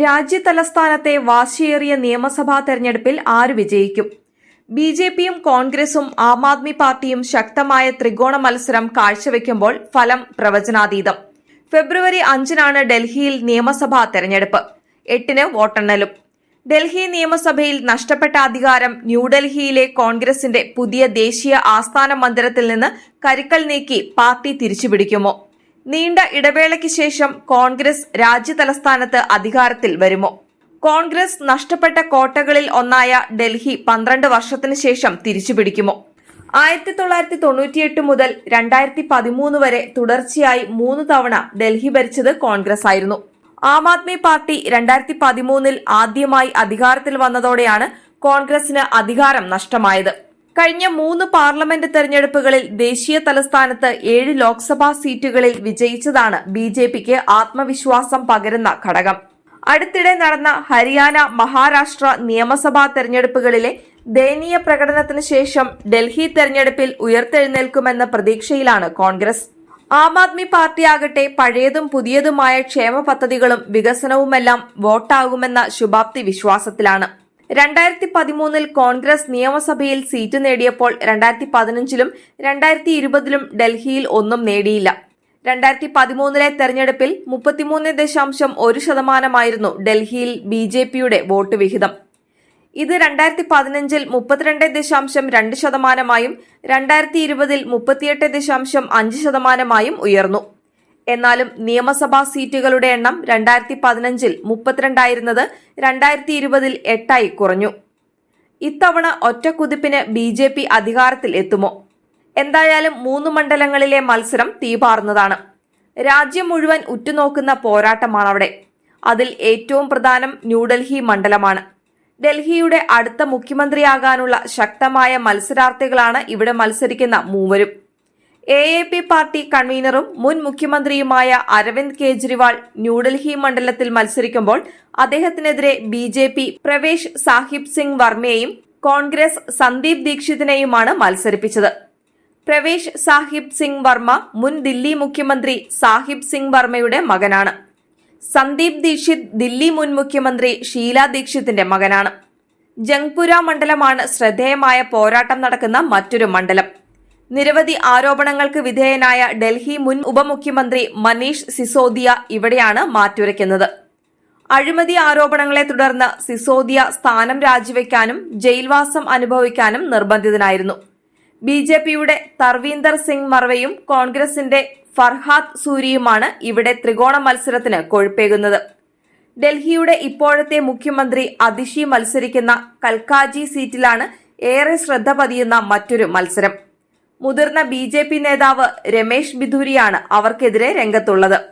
രാജ്യ തലസ്ഥാനത്തെ വാശിയേറിയ നിയമസഭാ തെരഞ്ഞെടുപ്പിൽ ആര് വിജയിക്കും? ബി ജെ പിയും കോൺഗ്രസും ആം ആദ്മി പാർട്ടിയും ശക്തമായ ത്രികോണ മത്സരം കാഴ്ചവെക്കുമ്പോൾ ഫലം പ്രവചനാതീതം. ഫെബ്രുവരി അഞ്ചിനാണ് ഡൽഹിയിൽ നിയമസഭാ തെരഞ്ഞെടുപ്പ്. എട്ടിന് വോട്ടെണ്ണലും. ഡൽഹി നിയമസഭയിൽ നഷ്ടപ്പെട്ട അധികാരം ന്യൂഡൽഹിയിലെ കോൺഗ്രസിന്റെ പുതിയ ദേശീയ ആസ്ഥാന മന്ദിരത്തിൽ നിന്ന് കരുക്കൾ നീക്കി പാർട്ടി തിരിച്ചുപിടിക്കുമോ? നീണ്ട ഇടവേളയ്ക്ക് ശേഷം കോൺഗ്രസ് രാജ്യതലസ്ഥാനത്ത് അധികാരത്തിൽ വരുമോ? കോൺഗ്രസ് നഷ്ടപ്പെട്ട കോട്ടകളിൽ ഒന്നായ ഡൽഹി പന്ത്രണ്ട് വർഷത്തിനു ശേഷം തിരിച്ചുപിടിക്കുമോ? ആയിരത്തി തൊള്ളായിരത്തി തൊണ്ണൂറ്റിയെട്ട് മുതൽ രണ്ടായിരത്തി പതിമൂന്ന് വരെ തുടർച്ചയായി മൂന്ന് തവണ ഡൽഹി ഭരിച്ചത് കോൺഗ്രസ് ആയിരുന്നു. ആം ആദ്മി പാർട്ടി രണ്ടായിരത്തി പതിമൂന്നിൽ ആദ്യമായി അധികാരത്തിൽ വന്നതോടെയാണ് കോൺഗ്രസിന് അധികാരം നഷ്ടമായത്. കഴിഞ്ഞ മൂന്ന് പാർലമെന്റ് തെരഞ്ഞെടുപ്പുകളിൽ ദേശീയ തലസ്ഥാനത്ത് ഏഴ് ലോക്സഭാ സീറ്റുകളിൽ വിജയിച്ചതാണ് ബി ജെ പിക്ക് ആത്മവിശ്വാസം പകരുന്ന ഘടകം. അടുത്തിടെ നടന്ന ഹരിയാന മഹാരാഷ്ട്ര നിയമസഭാ തെരഞ്ഞെടുപ്പുകളിലെ ദയനീയ പ്രകടനത്തിന് ശേഷം ഡൽഹി തെരഞ്ഞെടുപ്പിൽ ഉയർത്തെഴുന്നേൽക്കുമെന്ന പ്രതീക്ഷയിലാണ് കോൺഗ്രസ്. ആം ആദ്മി പാർട്ടിയാകട്ടെ പഴയതും പുതിയതുമായ ക്ഷേമ പദ്ധതികളും വികസനവുമെല്ലാം വോട്ടാകുമെന്ന ശുഭാപ്തി വിശ്വാസത്തിലാണ്. രണ്ടായിരത്തി പതിമൂന്നിൽ കോൺഗ്രസ് നിയമസഭയിൽ സീറ്റ് നേടിയപ്പോൾ രണ്ടായിരത്തി പതിനഞ്ചിലും രണ്ടായിരത്തി ഇരുപതിലും ഡൽഹിയിൽ ഒന്നും നേടിയില്ല. രണ്ടായിരത്തി പതിമൂന്നിലെ തെരഞ്ഞെടുപ്പിൽ മുപ്പത്തിമൂന്ന് ദശാംശം ഒരു ശതമാനമായിരുന്നു ഡൽഹിയിൽ ബി ജെ പിയുടെ വോട്ട് വിഹിതം. ഇത് രണ്ടായിരത്തി പതിനഞ്ചിൽ മുപ്പത്തിരണ്ട് ദശാംശം രണ്ട് ശതമാനമായും രണ്ടായിരത്തി ഇരുപതിൽ മുപ്പത്തിയെട്ട് ദശാംശം അഞ്ച് ശതമാനമായും ഉയർന്നു. എന്നാലും നിയമസഭാ സീറ്റുകളുടെ എണ്ണം രണ്ടായിരത്തി പതിനഞ്ചിൽ മുപ്പത്തിരണ്ടായിരുന്നത് രണ്ടായിരത്തി ഇരുപതിൽ എട്ടായി കുറഞ്ഞു. ഇത്തവണ ഒറ്റക്കുതിപ്പിന് ബി ജെ പി അധികാരത്തിൽ എത്തുമോ? എന്തായാലും മൂന്ന് മണ്ഡലങ്ങളിലെ മത്സരം തീപാറുന്നതാണ്. രാജ്യം മുഴുവൻ ഉറ്റുനോക്കുന്ന പോരാട്ടമാണ് അവിടെ അതിൽ ഏറ്റവും പ്രധാനം ന്യൂഡൽഹി മണ്ഡലമാണ്. ഡൽഹിയുടെ അടുത്ത മുഖ്യമന്ത്രിയാകാനുള്ള ശക്തമായ മത്സരാർത്ഥികളാണ് ഇവിടെ മത്സരിക്കുന്ന മൂവരും. എ എ പി പാർട്ടി കൺവീനറും മുൻ മുഖ്യമന്ത്രിയുമായ അരവിന്ദ് കെജ്രിവാൾ ന്യൂഡൽഹി മണ്ഡലത്തിൽ മത്സരിക്കുമ്പോൾ അദ്ദേഹത്തിനെതിരെ B J P Pravesh Sahib Singh വർമ്മയെയും Congress Sandeep ദീക്ഷിതിനെയുമാണ് മത്സരിപ്പിച്ചത്. പ്രവേശ് സാഹിബ് സിംഗ് വർമ്മ മുൻ ദില്ലി മുഖ്യമന്ത്രി സാഹിബ് സിംഗ് വർമ്മയുടെ മകനാണ്. സന്ദീപ് ദീക്ഷിത് ദില്ലി മുൻ മുഖ്യമന്ത്രി ഷീല ദീക്ഷിത്തിന്റെ മകനാണ്. ജംഗ്പുര മണ്ഡലമാണ് ശ്രദ്ധേയമായ പോരാട്ടം നടക്കുന്ന മറ്റൊരു മണ്ഡലം. നിരവധി ആരോപണങ്ങൾക്ക് വിധേയനായ ഡൽഹി മുൻ ഉപമുഖ്യമന്ത്രി മനീഷ് സിസോദിയ ഇവിടെയാണ് മാറ്റുരയ്ക്കുന്നത്. അഴിമതി ആരോപണങ്ങളെ തുടർന്ന് സിസോദിയ സ്ഥാനം രാജിവെക്കാനും ജയിൽവാസം അനുഭവിക്കാനും നിർബന്ധിതനായിരുന്നു. ബി ജെ പിയുടെ തർവീന്ദർ സിംഗ് മർവയും കോൺഗ്രസിന്റെ ഫർഹാദ് സൂരിയുമാണ് ഇവിടെ ത്രികോണ മത്സരത്തിന് കൊഴുപ്പേകുന്നത്. ഡൽഹിയുടെ ഇപ്പോഴത്തെ മുഖ്യമന്ത്രി അതിഷി മത്സരിക്കുന്ന കൽക്കാജി സീറ്റിലാണ് ഏറെ ശ്രദ്ധ പതിയുന്ന മറ്റൊരു മത്സരം. മുതിർന്ന ബി നേതാവ് രമേശ് ബിധൂരിയാണ് അവർക്കെതിരെ രംഗത്തുള്ളത്.